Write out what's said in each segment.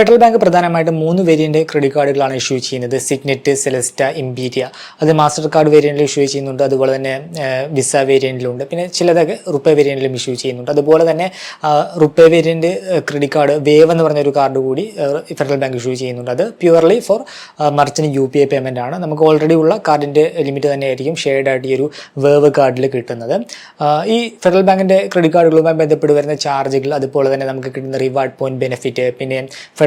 Federal Bank പ്രധാനമായിട്ടും മൂന്ന് variant credit കാർഡുകളാണ് ഇഷ്യൂ ചെയ്യുന്നത്. Signet Celesta Imperia. അത് മാസ്റ്റർ കാർഡ് വേരിയന്റിൽ ഇഷ്യൂ ചെയ്യുന്നുണ്ട്. അതുപോലെ തന്നെ വിസ വേരിയന്റിലുണ്ട്. പിന്നെ ചിലതൊക്കെ റുപ്പേ വേരിയന്റിലും ഇഷ്യൂ ചെയ്യുന്നുണ്ട്. അതുപോലെ തന്നെ RuPay variant credit card wave എന്ന് പറഞ്ഞൊരു കാർഡ് കൂടി ഫെഡറൽ ബാങ്ക് ഇഷ്യൂ ചെയ്യുന്നുണ്ട്. അത് purely for merchant U P I payment ആണ്. നമുക്ക് ഓൾറെഡി ഉള്ള കാർഡിന്റെ ലിമിറ്റ് തന്നെയായിരിക്കും ഷെയർഡ് ഈ ഒരു വേവ് കാർഡിൽ കിട്ടുന്നത്. ഈ ഫെഡറൽ ബാങ്കിന്റെ ക്രെഡിറ്റ് കാർഡുകളുമായി ബന്ധപ്പെട്ട് വരുന്ന ചാർജുകൾ അതുപോലെ തന്നെ നമുക്ക് കിട്ടുന്ന റിവാർഡ് പോയിന്റ് ബെനിഫിറ്റ് പിന്നെ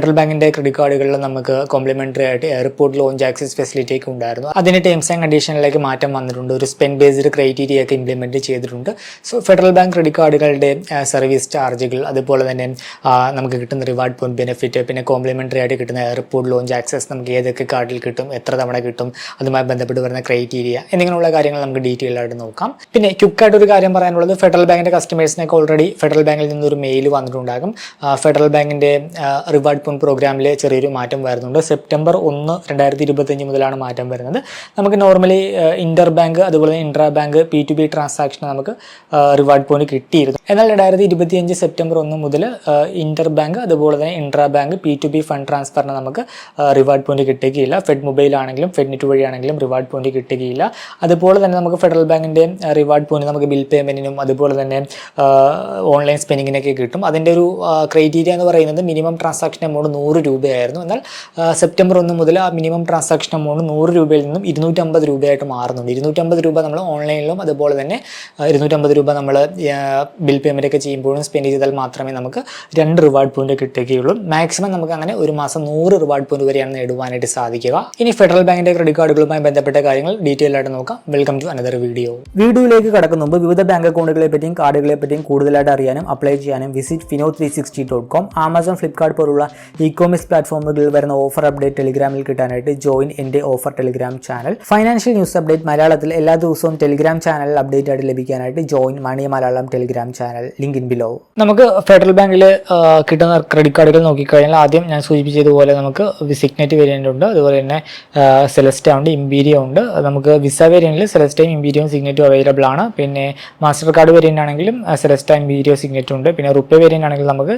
ഫെഡറൽ ബാങ്കിന്റെ ക്രെഡിറ്റ് കാർഡുകളിൽ നമുക്ക് കോംപ്ലിമെന്ററി ആയിട്ട് എയർപോർട്ട് ലോഞ്ച് ആക്സസ് ഫെസിലിറ്റി ഒക്കെ ഉണ്ടായിരുന്നു. അതിന് ടേംസ് ആൻഡ് കണ്ടീഷനിലേക്ക് മാറ്റം വന്നിട്ടുണ്ട്. ഒരു സ്പെൻഡ് ബേസ്ഡ് ക്രൈറ്റീരിയ ഒക്കെ ഇംപ്ലിമെന്റ് ചെയ്തിട്ടുണ്ട്. സോ ഫെഡറൽ ബാങ്ക് ക്രെഡിറ്റ് കാർഡുകളുടെ സർവീസ് ചാർജുകൾ അതുപോലെ തന്നെ നമുക്ക് കിട്ടുന്ന റിവാർഡ് പോയിന്റ് ബെനിഫിറ്റ് പിന്നെ കോംപ്ലിമെന്ററി ആയിട്ട് കിട്ടുന്ന എയർപോർട്ട് ലോഞ്ച് ആക്സസ് നമുക്ക് ഏതൊക്കെ കാർഡിൽ കിട്ടും എത്ര തവണ കിട്ടും അതുമായി ബന്ധപ്പെട്ട് വരുന്ന ക്രൈറ്റീരിയ എന്നിങ്ങനെയുള്ള കാര്യങ്ങൾ നമുക്ക് ഡീറ്റെയിൽ ആയിട്ട് നോക്കാം. പിന്നെ ക്യുക്കായിട്ട് ഒരു കാര്യം പറയാനുള്ളത് ഫെഡറൽ ബാങ്കിന്റെ കസ്റ്റമേഴ്സിനൊക്കെ ഓൾറെഡി ഫെഡറൽ ബാങ്കിൽ നിന്നൊരു മെയിൽ വന്നിട്ടുണ്ടാകും. ഫെഡറൽ ബാങ്കിന്റെ റിവാർഡ് പോയിന്റ് പ്രോഗ്രാമിലെ ചെറിയൊരു മാറ്റം വരുന്നുണ്ട്. സെപ്റ്റംബർ ഒന്ന് രണ്ടായിരത്തി ഇരുപത്തഞ്ച് മുതലാണ് മാറ്റം വരുന്നത്. നമുക്ക് നോർമലി ഇന്റർ ബാങ്ക് അതുപോലെ intra bank P to B transaction നമുക്ക് റിവാർഡ് പോയിന്റ് കിട്ടിയിരുന്നു. എന്നാൽ രണ്ടായിരത്തി ഇരുപത്തിയഞ്ച് സെപ്റ്റംബർ ഒന്ന് മുതൽ ഇന്റർ ബാങ്ക് അതുപോലെ തന്നെ intra bank P to B fund ട്രാൻസ്ഫറിന് നമുക്ക് റിവാർഡ് പോയിന്റ് കിട്ടുകയില്ല. ഫെഡ് മൊബൈൽ ആണെങ്കിലും ഫെഡ് നെറ്റ് വഴിയാണെങ്കിലും റിവാർഡ് പോയിന്റ് കിട്ടുകയില്ല. അതുപോലെ തന്നെ നമുക്ക് ഫെഡറൽ ബാങ്കിന്റെ റിവാർഡ് പോയിന്റ് നമുക്ക് ബിൽ പേയ്മെന്റിനും അതുപോലെ തന്നെ ഓൺലൈൻ സ്പെൻഡിങ്ങിനൊക്കെ കിട്ടും. അതിന്റെ ഒരു ക്രൈറ്റീരിയ എന്ന് പറയുന്നത് മിനിമം ട്രാൻസാക്ഷൻ എമൗണ്ട് നൂറ് രൂപയായിരുന്നു. എന്നാൽ സെപ്റ്റംബർ ഒന്ന് മുതൽ ആ മിനിമം ട്രാൻസാക്ഷൻ എമൗണ്ട് നൂറ് രൂപയിൽ നിന്നും ഇരുന്നൂറ്റമ്പത് രൂപയായിട്ട് മാറുന്നുണ്ട്. ഇരുന്നൂറ്റമ്പത് രൂപ നമ്മൾ ഓൺലൈനിലും അതുപോലെ തന്നെ ഇരുന്നൂറ്റമ്പത് രൂപ നമ്മൾ ബിൽ പേയ്മെന്റ് ഒക്കെ ചെയ്യുമ്പോഴും സ്പെൻഡ് ചെയ്താൽ മാത്രമേ നമുക്ക് രണ്ട് റിവാർഡ് പോയിന്റ് കിട്ടുകയുള്ളൂ. മാക്സിമം നമുക്ക് അങ്ങനെ ഒരു മാസം നൂറ് റിവാർഡ് പോയിന്റ് വരെയാണ് നേടുവാനായിട്ട് സാധിക്കുക. ഇനി ഫെഡറൽ ബാങ്കിന്റെ ക്രെഡിറ്റ് കാർഡുകളുമായി ബന്ധപ്പെട്ട കാര്യങ്ങൾ ഡീറ്റെയിൽ ആയിട്ട് നോക്കാം. വെൽക്കം ടു അനദർ വീഡിയോ വീഡിയോയിലേക്ക് കടക്കുന്ന മുമ്പ് വിവിധ ബാങ്ക് അക്കൗണ്ടുകളെ പറ്റിയും കാർഡുകളെ പറ്റിയും കൂടുതലായിട്ട് അറിയാനും അപ്ലൈ ചെയ്യാനും visit fino three sixty dot com Amazon Flipkart പോലുള്ള ഇ കോമേഴ്സ് പ്ലാറ്റ്ഫോമുകളിൽ വരുന്ന ഓഫർ അപ്ഡേറ്റ് ടെലിഗ്രാമിൽ കിട്ടാനായിട്ട് ജോയിൻ എന്റെ offer Telegram channel financial news update മലയാളത്തിൽ എല്ലാ ദിവസവും ടെലിഗ്രാം ചാനൽ അപ്ഡേറ്റ് ആയിട്ട് ലഭിക്കാനായിട്ട് join money Malayalam Telegram channel link in below നമുക്ക് ഫെഡറൽ ബാങ്കിൽ കിട്ടുന്ന ക്രെഡിറ്റ് കാർഡുകൾ നോക്കിക്കഴിഞ്ഞാൽ ആദ്യം ഞാൻ സൂചിപ്പിച്ചതുപോലെ നമുക്ക് വിസിഗ്നേറ്റ് വേരിയന്റ് ഉണ്ട്. അതുപോലെ തന്നെ സെലസ്റ്റ ഉണ്ട് ഇമ്പീരിയ ഉണ്ട്. നമുക്ക് വിസ വേരിയന്റിൽ സെലസ്റ്റയും ഇമ്പീരിയയും സിഗ്നറ്റും അവൈലബിൾ ആണ്. പിന്നെ മാസ്റ്റർ കാർഡ് വേരിയന്റ് ആണെങ്കിലും സെലസ്റ്റ ഇമ്പീരിയോ സിഗ്നറ്റും ഉണ്ട്. പിന്നെ റുപ്പേ വേരിയന്റ് ആണെങ്കിൽ നമുക്ക്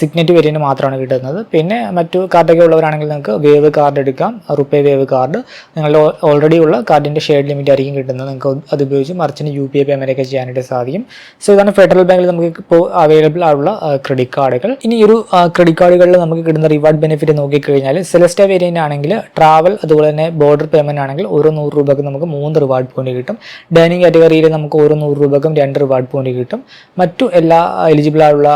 സിഗ്നേറ്റ് വേരിയന്റ് മാത്രമാണ് കിട്ടുന്നത്. പിന്നെ മറ്റു കാർഡൊക്കെ ഉള്ളവരാണെങ്കിൽ നിങ്ങൾക്ക് വേവ് കാർഡ് എടുക്കാം. റുപ്പേ വേവ് കാർഡ് നിങ്ങളുടെ ഓൾറെഡി ഉള്ള കാർഡിന്റെ ഷെയർ ലിമിറ്റ് ആയിരിക്കും കിട്ടുന്നത്. നിങ്ങൾക്ക് അത് ഉപയോഗിച്ച് മറിച്ചിന് യു പി ഐ പേയ്മെന്റ് ഒക്കെ ചെയ്യാനായിട്ട് സാധിക്കും. സോ ഇതാണ് ഫെഡറൽ ബാങ്കിൽ നമുക്ക് ഇപ്പോൾ അവൈലബിൾ ആയുള്ള ക്രെഡിറ്റ് കാർഡുകൾ ഇനി ഒരു ക്രെഡിറ്റ് കാർഡുകളിൽ നമുക്ക് കിട്ടുന്ന റിവാർഡ് ബെനിഫിറ്റ് നോക്കിക്കഴിഞ്ഞാൽ സെലസ്റ്റ വേരിയന്റ് ആണെങ്കിൽ ട്രാവൽ അതുപോലെ തന്നെ ബോർഡർ പേയ്മെന്റ് ആണെങ്കിൽ ഓരോ നൂറ് രൂപക്ക് നമുക്ക് മൂന്ന് റിവാർഡ് പോയിന്റ് കിട്ടും. ഡൈനിങ് കാറ്റഗറിയിൽ നമുക്ക് ഓരോ നൂറ് രൂപക്കും രണ്ട് റിവാർഡ് പോയിന്റ് കിട്ടും. മറ്റു എല്ലാ എലിജിബിൾ ആയുള്ള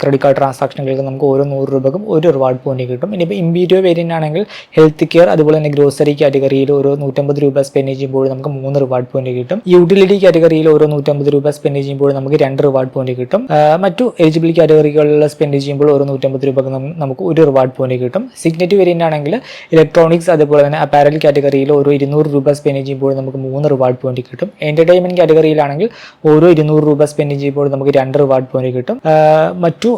ക്രെഡിറ്റ് കാർഡ് ട്രാൻസാക്ഷനുകൾക്ക് നമുക്ക് ഓരോ നൂറ് രൂപക്കും ഒരു റിവാർഡ് പോയിന്റ് കിട്ടും. ഇനിയിപ്പോൾ ഇമ്പീരിയോ വേരിയന്റ് ആണെങ്കിൽ ഹെൽത്ത് കെയർ അതുപോലെ തന്നെ ഗ്രോസറി കാറ്റഗറിയിൽ ഓരോ നൂറ്റമ്പത് രൂപ സ്പെൻഡ് ചെയ്യുമ്പോൾ നമുക്ക് മൂന്ന് റിവാർഡ് പോയിന്റ് കിട്ടും. യൂട്ടിലിറ്റി കാറ്റഗറിയിൽ ഓരോ നൂറ്റമ്പത് രൂപ സ്പെൻഡ് ചെയ്യുമ്പോൾ നമുക്ക് രണ്ട് റിവാർഡ് പോയിന്റ് കിട്ടും. മറ്റു എലിജിബിൾ കാറ്റഗറികളിൽ സ്പെൻഡ് ചെയ്യുമ്പോൾ ഓരോ നൂറ്റമ്പത് രൂപ നമുക്ക് ഒരു റിവാർഡ് പോയിന്റ് കിട്ടും. സിഗ്നറ്റ് വേരിയന്റ് ആണെങ്കിൽ ഇലക്ട്രോണിക്സ് അതുപോലെ തന്നെ അപ്പാരൽ കാറ്റഗറിയിൽ ഓരോ ഇരുന്നൂറ് രൂപ സ്പെൻഡ് ചെയ്യുമ്പോൾ നമുക്ക് മൂന്ന് റിവാർഡ് പോയിന്റ് കിട്ടും. എന്റർടൈൻമെന്റ് കാറ്റഗറിയിലാണെങ്കിൽ ഓരോ ഇരുന്നൂറ് രൂപ സ്പെൻഡ് ചെയ്യുമ്പോൾ നമുക്ക് രണ്ട് റിവാർഡ് പോയിന്റ് കിട്ടും. മറ്റു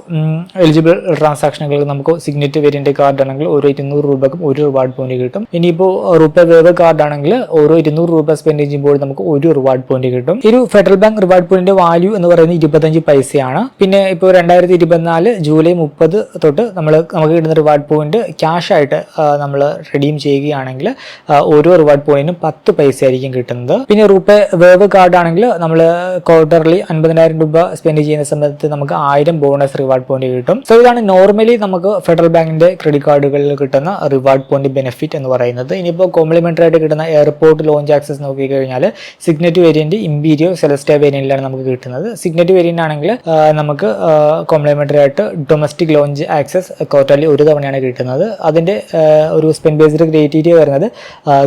എലിജിബിൾ ട്രാൻസാക്ഷനുകൾക്ക് നമുക്ക് സിഗ്നറ്റ് വേരിയന്റ് കാർഡ് ആണെങ്കിൽ ഓരോ ഇരുന്നൂറ് രൂപക്കും ഒരു റിവാർഡ് പോയിന്റ് കിട്ടും. ഇനിയിപ്പോൾ റുപ്പേ വേവ് കാർഡ് ആണെങ്കിൽ ഓരോ ഇരുന്നൂറ് രൂപ സ്പെൻഡ് ചെയ്യുമ്പോൾ നമുക്ക് ഒരു റിവാർഡ് പോയിന്റ് കിട്ടും. ഒരു Federal Bank reward point value എന്ന് പറയുന്നത് ഇരുപത്തഞ്ച് പൈസയാണ്. പിന്നെ ഇപ്പോൾ രണ്ടായിരത്തി ഇരുപത്തിനാല് ജൂലൈ മുപ്പത് തൊട്ട് നമ്മൾ നമുക്ക് കിട്ടുന്ന റിവാർഡ് പോയിന്റ് ക്യാഷ് ആയിട്ട് നമ്മൾ റെഡീം ചെയ്യുകയാണെങ്കിൽ ഓരോ റിവാർഡ് പോയിന്റിനും പത്ത് പൈസ ആയിരിക്കും കിട്ടുന്നത്. പിന്നെ റുപ്പേ വേവ് കാർഡ് ആണെങ്കിൽ നമ്മൾ ക്വാർട്ടർലി അൻപതിനായിരം രൂപ സ്പെൻഡ് ചെയ്യുന്ന സമയത്ത് നമുക്ക് ആയിരം ബോണസ് റിവാർഡ് പോയിന്റ് കിട്ടും. സോ ഇതാണ് നോർമലി നമുക്ക് ഫെഡറൽ ബാങ്കിന്റെ ക്രെഡിറ്റ് കാർഡുകളിൽ കിട്ടുന്ന റിവാർഡ് പോയിന്റ് ബെനിഫിറ്റ് എന്ന് പറയുന്നത്. ഇനിയിപ്പോൾ കോംപ്ലിമെന്ററി ആയിട്ട് കിട്ടുന്ന എയർപോർട്ട് ലോഞ്ച് ആക്സസ് നോക്കിക്കഴിഞ്ഞാൽ സിഗ്നറ്റ് വേരിയന്റ് ഇമ്പീരിയോ സെലസ്റ്റ വേരിയന്റിലാണ് നമുക്ക് കിട്ടുന്നത്. സിഗ്നറ്റ് വേരിയന്റ് ആണെങ്കിൽ നമുക്ക് കോംപ്ലിമെന്ററി ആയിട്ട് ഡൊമസ്റ്റിക് ലോഞ്ച് ആക്സസ് ക്വാർട്ടർലി ഒരു തവണയാണ് കിട്ടുന്നത്. അതിന്റെ ഒരു സ്പെൻഡ് ബേസ്ഡ് ക്രൈറ്റീരിയ വരുന്നത്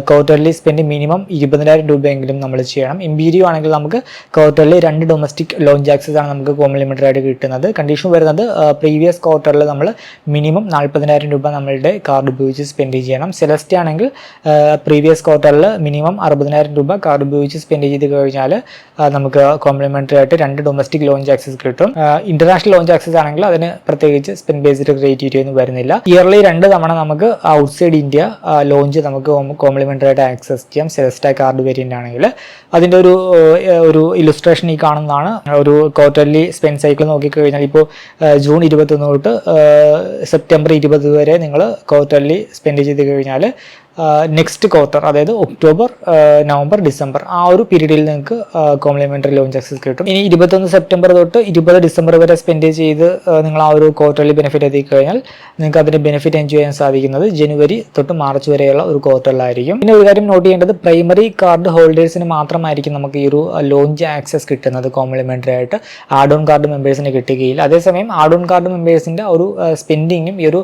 ക്വാർട്ടർലി സ്പെൻഡ് മിനിമം ഇരുപതിനായിരം രൂപയെങ്കിലും നമ്മൾ ചെയ്യണം. ഇമ്പീരിയോ ആണെങ്കിൽ നമുക്ക് ക്വാർട്ടർലി രണ്ട് ഡൊമസ്റ്റിക് ലോഞ്ച് ആക്സസ് ആണ് നമുക്ക് കോംപ്ലിമെന്ററി ആയിട്ട് കിട്ടുന്നത്. കണ്ടീഷൻ വരുന്നത് പ്രീവിയസ് ക്വാർട്ടറിൽ നമ്മൾ മിനിമം നാൽപ്പതിനായിരം രൂപ നമ്മളുടെ കാർഡ് ഉപയോഗിച്ച് സ്പെൻഡ് ചെയ്യണം. സെലസ്റ്റ് ആണെങ്കിൽ പ്രീവിയസ് ക്വാർട്ടറിൽ മിനിമം അറുപതിനായിരം രൂപ കാർഡ് ഉപയോഗിച്ച് സ്പെൻഡ് ചെയ്ത് കഴിഞ്ഞാൽ നമുക്ക് കോംപ്ലിമെന്ററി ആയിട്ട് രണ്ട് ഡൊമസ്റ്റിക് ലോഞ്ച് ആക്സസ് കിട്ടും. ഇന്റർനാഷണൽ ലോഞ്ച് ആക്സസ് ആണെങ്കിൽ അതിന് പ്രത്യേകിച്ച് സ്പെൻഡ് ബേസ്ഡ് ക്രൈറ്റീരിയ ഒന്നും വരുന്നില്ല. ഇയർലി രണ്ട് തവണ നമുക്ക് ഔട്ട്സൈഡ് ഇന്ത്യ ലോഞ്ച് നമുക്ക് കോംപ്ലിമെന്ററി ആയിട്ട് ആക്സസ് ചെയ്യാം. സെലസ്റ്റ കാർഡ് വേരിയന്റ് ആണെങ്കിൽ. അതിന്റെ ഒരു ഒരു ഇലുസ്ട്രേഷൻ ഈ കാണുന്നതാണ്. ഒരു ക്വാർട്ടർലി സ്പെൻഡ് സൈക്കിൾ നോക്കിക്കഴിഞ്ഞാൽ ഇപ്പോൾ ജൂൺ ഇരുപത്തൊന്ന് തൊട്ട് സെപ്റ്റംബർ ഇരുപത് വരെ നിങ്ങൾ ക്വാർട്ടർലി സ്പെൻഡ് ചെയ്ത് കഴിഞ്ഞാൽ നെക്സ്റ്റ് ക്വാർട്ടർ അതായത് ഒക്ടോബർ നവംബർ ഡിസംബർ ആ ഒരു പീരീഡിൽ നിങ്ങൾക്ക് കോംപ്ലിമെന്ററി ലോഞ്ച് ആക്സസ് കിട്ടും. ഇനി ഇരുപത്തൊന്ന് സെപ്റ്റംബർ തൊട്ട് ഇരുപത് ഡിസംബർ വരെ സ്പെൻഡ് ചെയ്ത് നിങ്ങൾ ആ ഒരു ക്വാർട്ടർലി ബെനിഫിറ്റ് എത്തി കഴിഞ്ഞാൽ നിങ്ങൾക്ക് അതിന്റെ ബെനിഫിറ്റ് എൻജോയ് ചെയ്യാൻ സാധിക്കുന്നത് ജനുവരി തൊട്ട് മാർച്ച് വരെയുള്ള ഒരു ക്വാർട്ടറിലായിരിക്കും പിന്നെ ഒരു കാര്യം നോട്ട് ചെയ്യേണ്ടത് പ്രൈമറി കാർഡ് ഹോൾഡേഴ്സിന് മാത്രമായിരിക്കും നമുക്ക് ഈ ഒരു ലോഞ്ച് ആക്സസ് കിട്ടുന്നത് കോംപ്ലിമെന്ററി ആയിട്ട്. ആഡ് ഓൺ കാർഡ് മെമ്പേഴ്സിന് കിട്ടുകയില്ല. അതേസമയം ആഡ് ഓൺ കാർഡ് മെമ്പേഴ്സിന്റെ ഒരു സ്പെൻഡിങ്ങും ഈ ഒരു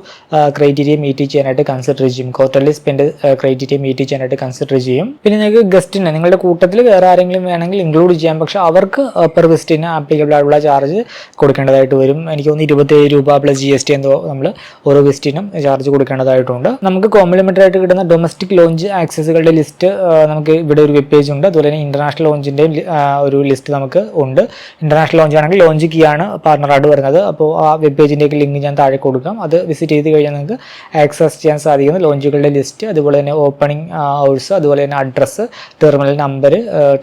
ക്രൈറ്റീരിയ മീറ്റ് ചെയ്യാനായിട്ട് കൺസിഡർ ചെയ്യും ക്വാർട്ടർലി സ്പെൻഡ് ക്രൈറ്റീരിയ മീറ്റ് ചെയ്യാനായിട്ട് കൺസിഡർ ചെയ്യും. പിന്നെ നിങ്ങൾക്ക് ഗസ്റ്റിനെ നിങ്ങളുടെ കൂട്ടത്തിൽ വേറെ ആരെങ്കിലും വേണമെങ്കിൽ ഇൻക്ലൂഡ് ചെയ്യാം. പക്ഷെ അവർക്ക് പെർ ഗസ്റ്റിന് ആപ്ലിക്കബിൾ ആയിട്ടുള്ള ചാർജ് കൊടുക്കേണ്ടതായിട്ട് വരും. എനിക്ക് തോന്നുന്നു ഇരുപത്തേഴ് രൂപ പ്ലസ് ജി എസ് ടി എന്തോ നമ്മൾ ഓരോ ഗസ്റ്റിനും ചാർജ് കൊടുക്കേണ്ടതായിട്ടുണ്ട്. നമുക്ക് കോംപ്ലിമെന്ററി ആയിട്ട് കിട്ടുന്ന ഡൊമസ്റ്റിക് ലോഞ്ച് ആക്സസുകളുടെ ലിസ്റ്റ് നമുക്ക് ഇവിടെ ഒരു വെബ് പേജ് ഉണ്ട്. അതുപോലെ തന്നെ ഇന്റർനാഷണൽ ലോഞ്ചിന്റെയും ഒരു ലിസ്റ്റ് നമുക്ക് ഉണ്ട്. ഇന്റർനാഷണൽ ലോഞ്ച് ആണെങ്കിൽ ലോഞ്ച് കീ ആണ് പാർട്ണറായിട്ട് വരുന്നത്. അപ്പോൾ ആ വെബ് പേജിന്റെയൊക്കെ ലിങ്ക് ഞാൻ താഴെ കൊടുക്കാം. അത് വിസിറ്റ് ചെയ്ത് കഴിഞ്ഞാൽ നിങ്ങൾക്ക് ആക്സസ് ചെയ്യാൻ സാധിക്കുന്ന ലോഞ്ചുകളുടെ ലിസ്റ്റ് അതുപോലെ തന്നെ ഓപ്പണിംഗ് ഹൗഴ്സ് അതുപോലെ തന്നെ address terminal number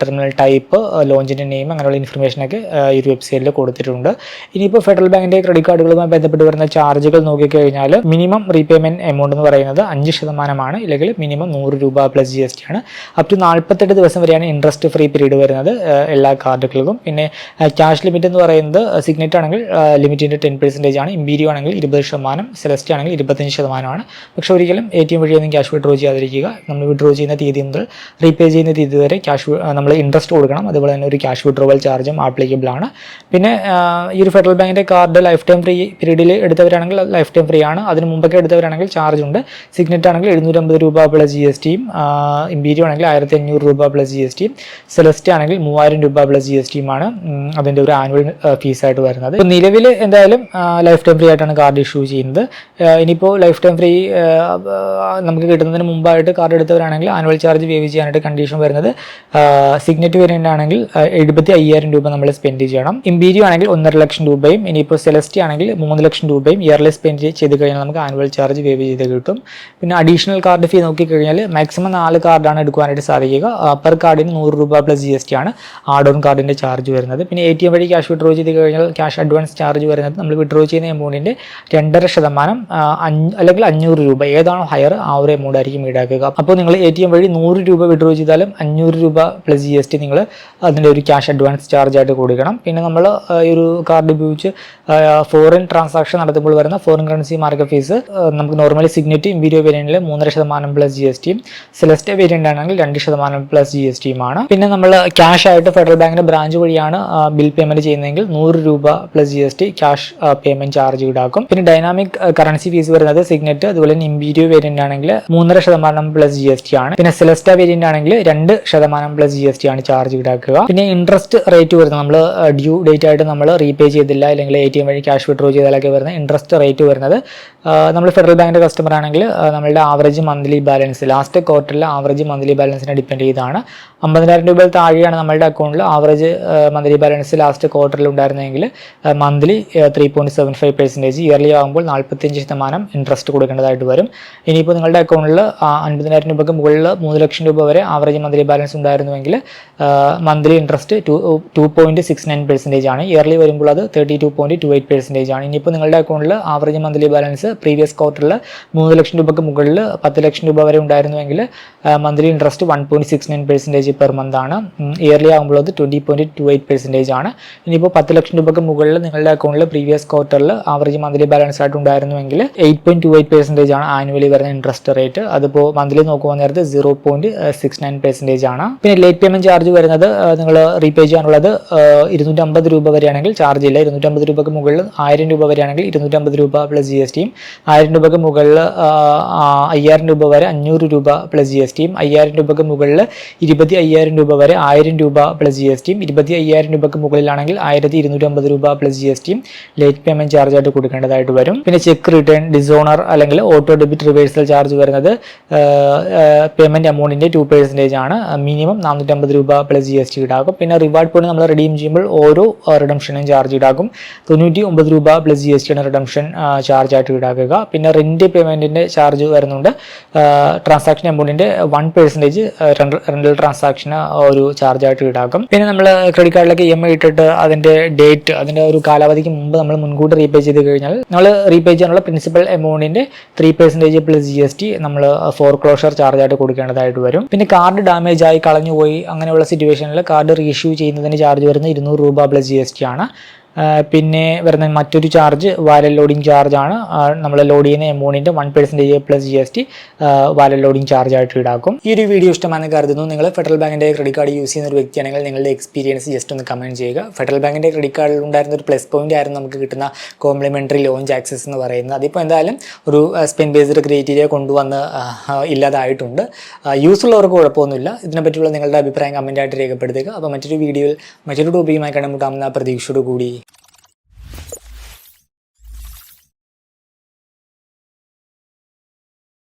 terminal type ലോഞ്ചിന്റെ name അങ്ങനെയുള്ള ഇൻഫർമേഷനൊക്കെ ഈ ഒരു വെബ്സൈറ്റിൽ കൊടുത്തിട്ടുണ്ട്. ഇനിയിപ്പോൾ ഫെഡറൽ ബാങ്കിന്റെ ക്രെഡിറ്റ് കാർഡുകളുമായി ബന്ധപ്പെട്ട് വരുന്ന ചാർജുകൾ നോക്കിക്കഴിഞ്ഞാൽ മിനിമം റീപേയ്മെന്റ് എമൗണ്ട് എന്ന് പറയുന്നത് അഞ്ച് ശതമാനമാണ് ഇല്ലെങ്കിൽ മിനിമം നൂറ് രൂപ പ്ലസ് ജി എസ് ടി ആണ്. അപ് ടു നാൽപ്പത്തെട്ട് ദിവസം വരെയാണ് ഇൻട്രസ്റ്റ് ഫ്രീ പീരീഡ് വരുന്നത് എല്ലാ കാർഡുകൾക്കും പിന്നെ ക്യാഷ് ലിമിറ്റ് എന്ന് പറയുന്നത് സിഗ്നറ്റ് ആണെങ്കിൽ ലിമിറ്റിന്റെ ടെൻ പെർസെന്റേജ് ആണ്. ഇമ്പീരിയോ ആണെങ്കിൽ ഇരുപത് ശതമാനം സെലസ്റ്റ് ആണെങ്കിൽ ഇരുപത്തഞ്ച് ശതമാനമാണ്. പക്ഷേ ഒരിക്കലും എ ടി എം വഴിയൊന്നും ക്യാഷ് വിഡ്രോ ചെയ്യാതിരിക്കുക. നമ്മൾ വിഡ്രോ ചെയ്യുന്ന തീയതി മുതൽ റീപേ ചെയ്യുന്ന തീയതി വരെ ക്യാഷ് നമ്മൾ ഇൻട്രസ്റ്റ് കൊടുക്കണം. അതുപോലെ തന്നെ ഒരു ക്യാഷ് വിഡ്രോവൽ ചാർജും ആപ്ലിക്കബിൾ ആണ്. പിന്നെ ഈ ഒരു ഫെഡറൽ ബാങ്കിന്റെ കാർഡ് ലൈഫ് ടൈം ഫ്രീ പീരീഡിൽ എടുത്തവരാണെങ്കിൽ ലൈഫ് ടൈം ഫ്രീ ആണ്. അതിന് മുമ്പൊക്കെ എടുത്തവരാണെങ്കിൽ ചാർജ് ഉണ്ട്. സിഗ്നറ്റ് ആണെങ്കിൽ എഴുന്നൂറ്റമ്പത് രൂപ പ്ലസ് ജി എസ് ടിയും ഇമ്പീരിയോ ആണെങ്കിൽ ആയിരത്തി അഞ്ഞൂറ് രൂപ പ്ലസ് ജി എസ് ടിയും സെലസ്റ്റ് ആണെങ്കിൽ മൂവായിരം രൂപ പ്ലസ് ജി എസ് ടിയുമാണ് അതിന്റെ ഒരു ആനുവൽ ഫീസായിട്ട് വരുന്നത്. ഇപ്പോൾ നിലവിൽ എന്തായാലും ലൈഫ് ടൈം ഫ്രീ ആയിട്ടാണ് കാർഡ് ഇഷ്യൂ ചെയ്യുന്നത്. ഇനിയിപ്പോൾ ലൈഫ് ടൈം ഫ്രീ നമുക്ക് കിട്ടുന്നതിന് മുമ്പായിട്ട് കാർഡ് എടുത്തവരാണെങ്കിൽ ആനുവൽ ചാർജ് വേവ് ചെയ്യാനായിട്ട് കണ്ടീഷൻ വരുന്നത് സിഗ്നറ്റ് വേരിയന്റ് ആണെങ്കിൽ എഴുപത്തി അയ്യായിരം രൂപ നമ്മൾ സ്പെൻഡ് ചെയ്യണം. ഇമ്പീരിയോ ആണെങ്കിൽ ഒന്നര ലക്ഷം രൂപയും ഇനിയിപ്പോൾ സെലസ്റ്റി ആണെങ്കിൽ മൂന്ന് ലക്ഷം രൂപയും ഇയർലി സ്പെൻഡ് ചെയ്ത് കഴിഞ്ഞാൽ നമുക്ക് ആനുവൽ ചാർജ് വേവ് ചെയ്ത് കിട്ടും. പിന്നെ അഡീഷണൽ കാർഡ് ഫീ നോക്കിക്കഴിഞ്ഞാൽ മാക്സിമം നാല് കാർഡാണ് എടുക്കുവാനായിട്ട് സാധിക്കുക. പെർ കാർഡിന് നൂറ് രൂപ പ്ലസ് ജി എസ് ടി ആണ് ആഡ് ഓൺ കാർഡിന്റെ ചാർജ് വരുന്നത്. പിന്നെ എ ടി എം വഴി ക്യാഷ് വിഡ്രോ ചെയ്ത് കഴിഞ്ഞാൽ ക്യാഷ് അഡ്വാൻസ് ചാർജ് വരുന്നത് നമ്മൾ വിഡ്രോ ചെയ്യുന്ന എമൗണ്ടിന്റെ രണ്ടര ശതമാനം അല്ലെങ്കിൽ അഞ്ഞൂറ് രൂപ. ഏതാണോ ഹയർ ആ ഒരു എമൗണ്ട് ആയിരിക്കും. ഈടാക്കുക. അപ്പോൾ നിങ്ങൾ എ ടി എം വഴി നൂറ് രൂപ വിഡ്രോ ചെയ്താലും അഞ്ഞൂറ് രൂപ പ്ലസ് ജി എസ് ടി നിങ്ങൾ അതിന്റെ ഒരു ക്യാഷ് അഡ്വാൻസ് ചാർജ് ആയിട്ട് കൊടുക്കണം. പിന്നെ നമ്മൾ ഈ ഒരു കാർഡ് ഉപയോഗിച്ച് ഫോറിൻ ട്രാൻസാക്ഷൻ നടത്തുമ്പോൾ വരുന്ന ഫോറിൻ കറൻസി മാർക്കറ്റ് ഫീസ് നമുക്ക് നോർമലി സിഗ്നറ്റ് ഇമ്പീരിയോ വേരിയന്റിൽ മൂന്നര ശതമാനം പ്ലസ് ജി എസ് ടിയും സെലസ്റ്റ് വേരിയന്റ് ആണെങ്കിൽ രണ്ട് ശതമാനം പ്ലസ് ജി എസ് ടിയുമാണ് പിന്നെ നമ്മൾ ക്യാഷ് ആയിട്ട് ഫെഡറൽ ബാങ്കിന്റെ ബ്രാഞ്ച് വഴിയാണ് ബിൽ പേയ്മെന്റ് ചെയ്യുന്നതെങ്കിൽ നൂറ് രൂപ plus G S T cash payment charge ഈടാക്കും. പിന്നെ ഡൈനാമിക് കറൻസി ഫീസ് വരുന്നത് സിഗ്നറ്റ് അതുപോലെ തന്നെ ഇമ്പീരിയോ വേരിയന്റ് ആണെങ്കിൽ മൂന്നര ശതമാനം പ്ലസ് ജി എസ് ടി ആണ്. പിന്നെ സെലസ്റ്റ വേരിയന്റ് ആണെങ്കിൽ രണ്ട് ശതമാനം പ്ലസ് ജി എസ് ടി ആണ് ചാർജ് ഈടാക്കുക. പിന്നെ ഇൻട്രസ്റ്റ് റേറ്റ് വരുന്നത് നമ്മൾ ഡ്യൂ ഡേറ്റ് ആയിട്ട് നമ്മൾ റീപേ ചെയ്തില്ല അല്ലെങ്കിൽ എ ടി എം വഴി ക്യാഷ് വിഡ്രോ ചെയ്താലൊക്കെ വരുന്ന ഇൻട്രസ്റ്റ് റേറ്റ് വരുന്നത്. നമ്മൾ ഫെഡറൽ ബാങ്കിന്റെ കസ്റ്റമർ ആണെങ്കിൽ നമ്മളുടെ ആവറേജ് മന്ത്ലി ബാലൻസ് ലാസ്റ്റ് ക്വാർട്ടറിലെ ആവറേജ് മന്ത്ലി ബാലൻസിനെ ഡിപ്പെൻഡ് ചെയ്താണ്. അമ്പതിനായിരം രൂപയിൽ താഴെയാണ് നമ്മളുടെ അക്കൗണ്ടിൽ ആവറേജ് മന്ത്ലി ബാലൻസ് ലാസ്റ്റ് ക്വാർട്ടറിൽ ഉണ്ടായിരുന്നെങ്കിൽ monthly three point seven five percentage yearly ആകുമ്പോൾ നാൽപ്പത്തിയഞ്ച് ശതമാനം ഇൻട്രസ്റ്റ് കൊടുക്കേണ്ടതായിട്ട് വരും. ഇനിയിപ്പോൾ നിങ്ങളുടെ അക്കൗണ്ടിൽ അൻപതിനായിരം രൂപയ്ക്ക് മുകളിൽ മൂന്ന് ലക്ഷം രൂപ വരെ average monthly balance ഉണ്ടായിരുന്നുവെങ്കിൽ monthly interest two two point six nine percentage ആണ്. ഇയർലി വരുമ്പോൾ അത് thirty two point two eight percentage ആണ്. ഇനിയിപ്പോൾ നിങ്ങളുടെ അക്കൗണ്ടിൽ ആവറേജ് മന്ത്ലി ബാലൻസ് പ്രീവിയസ് ക്വാർട്ടറിൽ മൂന്ന് ലക്ഷം രൂപയ്ക്ക് മുകളിൽ പത്ത് ലക്ഷം രൂപ വരെ ഉണ്ടായിരുന്നുവെങ്കിൽ monthly interest one point six nine percentage per month ആണ്. ഇയർലി ആകുമ്പോൾ അത് twenty point two eight percentage ആണ്. ഇനിയിപ്പോൾ പത്ത് ലക്ഷം രൂപയ്ക്ക് മുകളിൽ നിങ്ങളുടെ അക്കൗണ്ടിൽ പ്രീവിയസ് ക്വാർട്ടറിൽ ആവറേജ് മന്ത്ലി ബാലൻസ് ആയിട്ട് ഉണ്ടായിരുന്നുവെങ്കിൽ eight point two eight percentage ആണ് ആനുവലി വരുന്ന ഇൻട്രസ്റ്റ് റേറ്റ് അതിപ്പോൾ മന്ത്ലി നോക്കുമ്പോൾ നേരത്തെ zero point six nine percentage ആണ്. പിന്നെ ലേറ്റ് പേയ്മെന്റ് ചാർജ് വരുന്നത് നിങ്ങൾ റീപേ ചെയ്യാനുള്ളത് ഇരുന്നൂറ്റമ്പത് രൂപ വരെയാണെങ്കിൽ ചാർജ് ഇല്ല. ഇരുന്നൂറ്റമ്പത് രൂപയ്ക്ക് മുകളിൽ ആയിരം രൂപ വരെയാണെങ്കിൽ ഇരുന്നൂറ്റമ്പത് രൂപ പ്ലസ് ജി എസ് ടിയും ആയിരം രൂപയ്ക്ക് മുകളിൽ അയ്യായിരം രൂപ വരെ അഞ്ഞൂറ് രൂപ പ്ലസ് ജി എസ് ടിയും അയ്യായിരം രൂപയ്ക്ക് മുകളിൽ ഇരുപത്തി അയ്യായിരം രൂപ വരെ ആയിരം രൂപ പ്ലസ് ജി എസ് ടിയും ഇരുപത്തി അയ്യായിരം രൂപയ്ക്ക് മുകളിലാണെങ്കിൽ ആയിരത്തി ഇരുന്നൂറ്റമ്പത് രൂപ പ്ലസ് ജി എസ് ടിയും ലേറ്റ് പേയ്മെന്റ് ചാർജ് ആയിട്ട് കൊടുക്കേണ്ടതായിട്ട് വരും. പിന്നെ ചെക്ക് റിട്ടേൺ ഡിസോണർ അല്ലെങ്കിൽ ഓട്ടോ ഡെബിറ്റ് റിവേഴ്സൽ ചാർജ് വരുന്നത് പേയ്മെന്റ് എമൗണ്ടിന്റെ ടു പെർസെന്റേജ് ആണ്. മിനിമം നാനൂറ്റമ്പത് രൂപ പ്ലസ് ജി എസ് ടി ഈടാക്കും. പിന്നെ റിവാർഡ് പോയിന്റ് നമ്മൾ റിഡീം ചെയ്യുമ്പോൾ ഓരോ റിഡംഷനും ചാർജ് ഈടാക്കും. തൊണ്ണൂറ്റി ഒമ്പത് രൂപ പ്ലസ് ജി എസ് ടി ആണ് റിഡംഷൻ ചാർജ് ആയിട്ട് ഈടാക്കുക. പിന്നെ റെന്റ് പേയ്മെന്റിന്റെ ചാർജ് വരുന്നുണ്ട്. ട്രാൻസാക്ഷൻ എമൗണ്ടിന്റെ വൺ പെർസെന്റേജ് റെന്റൽ ട്രാൻസാക്ഷന് ഒരു ചാർജ് ആയിട്ട് ഈടാക്കും. പിന്നെ നമ്മൾ ക്രെഡിറ്റ് കാർഡിലേക്ക് ഇ എം ഐ ഇട്ടിട്ട് അതിന്റെ ഡേറ്റ് അതിന്റെ ഒരു കാലാവധിക്ക് മുമ്പ് നമ്മൾ മുൻകൂട്ടി റീപേ ചെയ്ത് കഴിഞ്ഞാൽ നമ്മൾ റീപേ ചെയ്യാനുള്ള principal എമൗണ്ടിന്റെ three percentage plus G S T നമ്മൾ ഫോർ ക്ലോഷർ ചാർജ് ആയിട്ട് കൊടുക്കേണ്ടതായിട്ട് വരും. പിന്നെ കാർഡ് ഡാമേജ് ആയി കളഞ്ഞു പോയി അങ്ങനെയുള്ള സിറ്റുവേഷനിൽ കാർഡ് റീഇഷ്യൂ ചെയ്യുന്നതിന് ചാർജ് വരുന്നത് ഇരുന്നൂറ് രൂപ പ്ലസ് ജി ആണ്. പിന്നെ വരുന്ന മറ്റൊരു ചാർജ് വാലൽ ലോഡിംഗ് ചാർജ് ആണ്. നമ്മൾ ലോഡ് ചെയ്യുന്ന എമൗണ്ടിന്റെ one percentage plus G S T wallet loading charge ആയിട്ട് ഈടാക്കും. ഈ ഒരു വീഡിയോ ഇഷ്ടമാണെന്ന് കരുതുന്നു. നിങ്ങൾ ഫെഡറൽ ബാങ്കിന്റെ ക്രെഡിറ്റ് കാർഡ് യൂസ് ചെയ്യുന്ന ഒരു വ്യക്തിയാണെങ്കിൽ നിങ്ങളുടെ എക്സ്പീരിയൻസ് ജസ്റ്റ് ഒന്ന് കമന്റ് ചെയ്യുക. ഫെഡറൽ ബാങ്കിന്റെ ക്രെഡിറ്റ് കാർഡിൽ ഉണ്ടായിരുന്ന ഒരു പ്ലസ് പോയിന്റ് ആയിരുന്നു നമുക്ക് കിട്ടുന്ന കോംപ്ലിമെന്ററി ലോഞ്ച് ആക്സസ് എന്ന് പറയുന്നത്. അതിപ്പോൾ എന്തായാലും ഒരു സ്പെൻ ബേസ്ഡ് ക്രൈറ്റീരിയ കൊണ്ടുവന്ന് ഇല്ലാതായിട്ടുണ്ട്. യൂസ് ഉള്ളവർക്ക് കുഴപ്പമൊന്നുമില്ല. ഇതിനെപ്പറ്റിയുള്ള നിങ്ങളുടെ അഭിപ്രായം കമന്റ് ആയിട്ട് രേഖപ്പെടുത്തുക. അപ്പോൾ മറ്റൊരു വീഡിയോയിൽ മറ്റൊരു ടോപ്പിക്കുമായി കണ്ടുമുട്ടാമെന്ന പ്രതീക്ഷയോട് കൂടി